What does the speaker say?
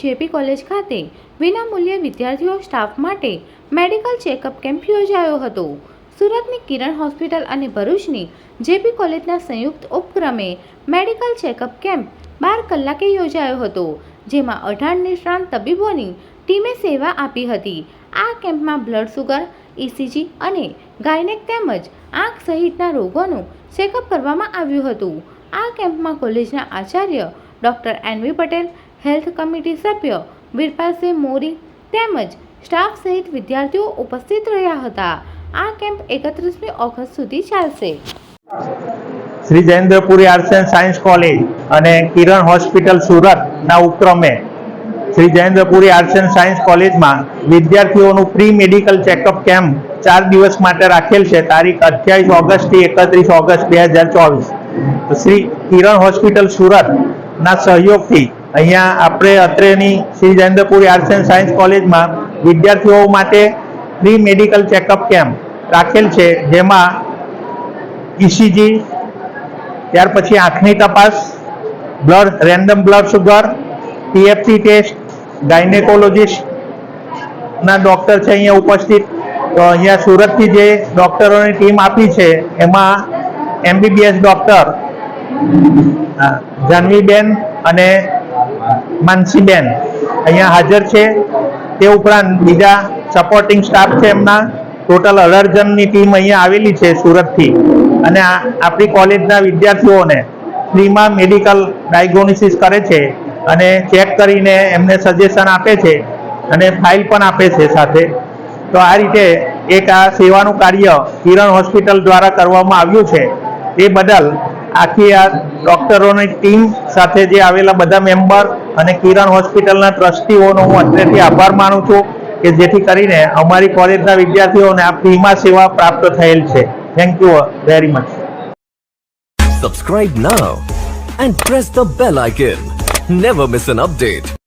JP college ખાતે વિનામૂલ્યે વિદ્યાર્થીઓ સ્ટાફ માટે મેડિકલ ચેકઅપ કેમ્પ યોજાયો હતો. સુરતની કિરણ હોસ્પિટલ અને ભરૂચની જેપી કોલેજના સંયુક્ત ઉપક્રમે મેડિકલ ચેકઅપ કેમ્પ બાર કલાકે યોજાયો હતો, જેમાં અઢાર નિષ્ણાંત તબીબોની ટીમે સેવા આપી હતી. આ કેમ્પમાં બ્લડ સુગર ઇસીજી અને ગાયનેક તેમજ આંખ સહિતના રોગોનું ચેકઅપ કરવામાં આવ્યું હતું. આ કેમ્પમાં કોલેજના Acharya doctor N V Patel health committee સભ્ય વીરપાલસિંહ મોરી તેમજ સ્ટાફ સહિત વિદ્યાર્થીઓ ઉપસ્થિત રહ્યા હતા. આ કેમ્પ એકત્રીસમી ઓગસ્ટ સુધી ચાલશે. Shri Jayendrapuri arts and science college અને કિરણ હોસ્પિટલ સુરતના ઉપક્રમે Shri Jayendrapuri arts and science કોલેજમાં વિદ્યાર્થીઓનું પ્રી મેડિકલ ચેકઅપ કેમ્પ ચાર દિવસ માટે રાખેલ છે. તારીખ અઠ્યાવીસ ઓગસ્ટથી એકત્રીસ ઓગસ્ટ બે હજાર ચોવીસ. શ્રી કિરણ હોસ્પિટલ સુરતના સહયોગથી અહીંયા આપણે અત્રેની Shri Jayendrapuri arts and science કોલેજમાં વિદ્યાર્થીઓ માટે પ્રી મેડિકલ ચેકઅપ કેમ્પ રાખેલ છે, જેમાં ઇસીજી ત્યાર પછી આંખની તપાસ blood random blood sugar PFC test gynaecologist ના ડોક્ટર છે અહીંયા ઉપસ્થિત. તો અહીંયા સુરતથી જે ડોક્ટરોની ટીમ આપી છે, એમાં એમબીબીએસ ડોક્ટર જાનવીબેન અને માનસીબેન અહીંયા હાજર છે. તે ઉપરાંત બીજા સપોર્ટિંગ સ્ટાફ છે એમના. ટોટલ અઢાર જણની ટીમ અહીંયા આવેલી છે સુરતથી. અને આપણી કોલેજના વિદ્યાર્થીઓને ફ્રીમાં મેડિકલ ડાયગ્નોસિસ કરે છે અને ચેક કરીને એમને સજેશન આપે છે અને ફાઇલ પણ આપે છે સાથે. તો આ રીતે એક આ સેવાનું કાર્ય કિરણ હોસ્પિટલ દ્વારા કરવામાં આવ્યું છે. એ બદલ આખી આ ડોક્ટરોની ટીમ સાથે જે આવેલા બધા મેમ્બર અને કિરણ હોસ્પિટલના ટ્રસ્ટીઓનો હું અત્યારથી આભાર માનું છું કે જેથી કરીને અમારી કોલેજના વિદ્યાર્થીઓને આ ફ્રીમાં સેવા પ્રાપ્ત થયેલ છે. Thank you very much subscribe now and press the bell icon never miss an update.